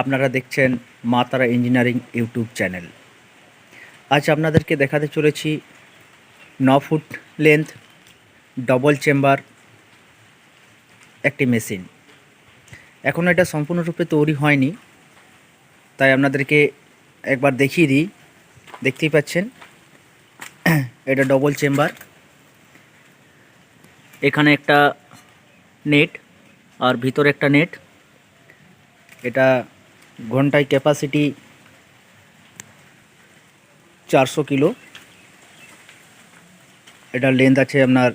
আপনারা দেখছেন মা তারা ইঞ্জিনিয়ারিং ইউটিউব চ্যানেল। আজ আপনাদেরকে দেখাতে চলেছি ন ফুট লেন্থ, ডবল চেম্বার, একটি মেশিন। এখনও এটা সম্পূর্ণরূপে তৈরি হয়নি, তাই আপনাদেরকে একবার দেখিয়ে দিই। দেখতেই পাচ্ছেন, এটা ডবল চেম্বার। এখানে একটা নেট আর ভিতরে একটা নেট। এটা ঘন্টায় ক্যাপাসিটি চারশো কিলো। এটা লেন্থ আছে আপনার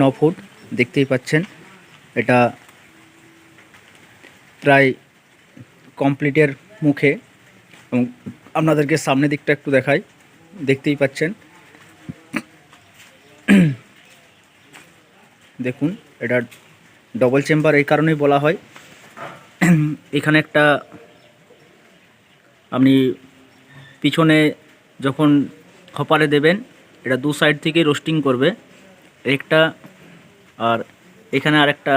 ন ফুট, দেখতেই পাচ্ছেন। এটা প্রায় কমপ্লিটের মুখে। এবং আপনাদেরকে সামনের দিকটা একটু দেখাই, দেখতেই পাচ্ছেন। দেখুন, এটা ডবল চেম্বার এই কারণেই বলা হয়। এখানে একটা আপনি পিছনে যখন হপারে দেবেন, এটা দু সাইড থেকেই রোস্টিং করবে, একটা আর এখানে আর একটা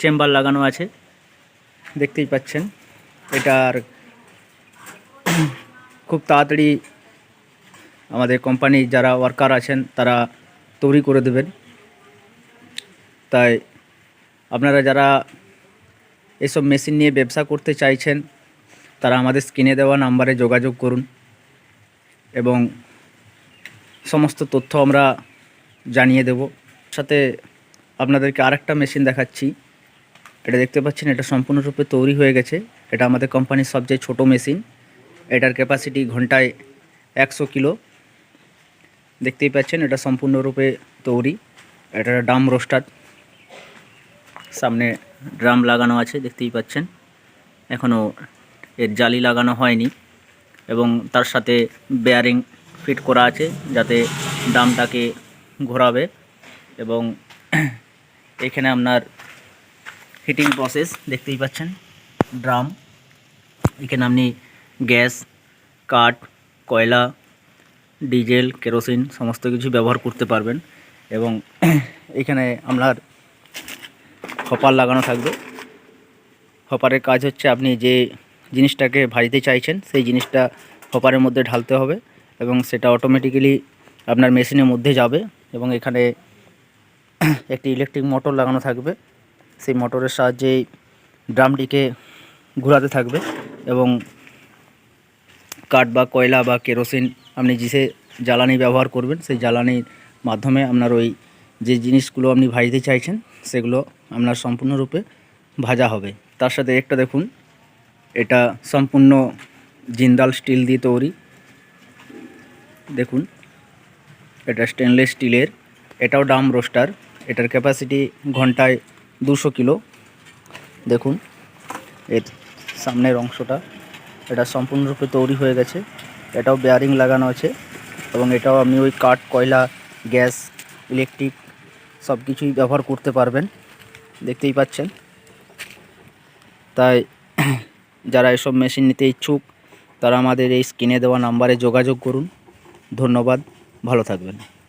চেম্বার লাগানো আছে, দেখতেই পাচ্ছেন। এটার খুব তাড়াতাড়ি আমাদের কোম্পানির যারা ওয়ার্কার আছেন, তারা তৈরি করে দেবেন। তাই আপনারা যারা এসব মেশিন নিয়ে ব্যবসা করতে চাইছেন তারা আমাদের স্ক্রিনে দেওয়া নাম্বারে যোগাযোগ করুন। এবং সমস্ত তথ্য আমরা জানিয়ে দেব। সাথে আপনাদেরকে আরেকটা মেশিন দেখাচ্ছি। এটা দেখতে পাচ্ছেন, এটা সম্পূর্ণরূপে তৈরি হয়ে গেছে। এটা আমাদের কোম্পানির সবচেয়ে ছোট মেশিন এটার ক্যাপাসিটি ঘন্টায় একশো কিলো। দেখতেই পাচ্ছেন, এটা সম্পূর্ণরূপে তৈরি। এটা ডাম রোস্টার সামনে ড্রাম লাগানো আছে, দেখতেই পাচ্ছেন। এখনও এর জালি লাগানো হয়নি এবং তার সাথে বেয়ারিং ফিট করা আছে যাতে দামটাকে ঘোরাবে এবং এখানে আপনার হিটিং প্রসেস দেখতেই পাচ্ছেন ড্রাম এখানে আপনি গ্যাস কাঠ, কয়লা ডিজেল কেরোসিন সমস্ত কিছু ব্যবহার করতে পারবেন এবং এখানে আপনার হপার লাগানো থাকবে। হপারের কাজ হচ্ছে আপনি যে জিনিসটাকে ভাজতে চাইছেন, সেই জিনিসটা হপারের মধ্যে ঢালতে হবে এবং সেটা অটোমেটিক্যালি আপনার মেশিনের মধ্যে যাবে এবং এখানে একটি ইলেকট্রিক মোটর লাগানো থাকবে। সেই মোটরের সাহায্যে ড্রামটিকে ঘোরাতে থাকবে এবং কাঠ বা কয়লা বা কেরোসিন আপনি যে জ্বালানি ব্যবহার করবেন, সেই জ্বালানির মাধ্যমে আপনার ওই যে জিনিসগুলো আপনি ভাজতে চাইছেন, সেগুলো আপনার সম্পূর্ণরূপে ভাজা হবে। তার সাথে একটা দেখুন এটা সম্পূর্ণ জিন্দাল স্টিল দিয়ে তৈরি। দেখুন, এটা স্টেনলেস স্টিলের, এটাও ডাম রোস্টার এটার ক্যাপাসিটি ঘন্টায় দুশো কিলো। দেখুন, এর সামনের অংশটা, এটা সম্পূর্ণরূপে তৈরি হয়ে গেছে। এটাও বেয়ারিং লাগানো আছে এবং এটাও আপনি ওই কাঠ, কয়লা, গ্যাস ইলেকট্রিক সব কিছুই ব্যবহার করতে পারবেন। দেখতেই পাচ্ছেন। তাই যারা এসব মেশিন নিতে ইচ্ছুক, তারা আমাদের এই স্ক্রিনে দেওয়া নাম্বারে যোগাযোগ করুন। ধন্যবাদ, ভালো থাকবেন।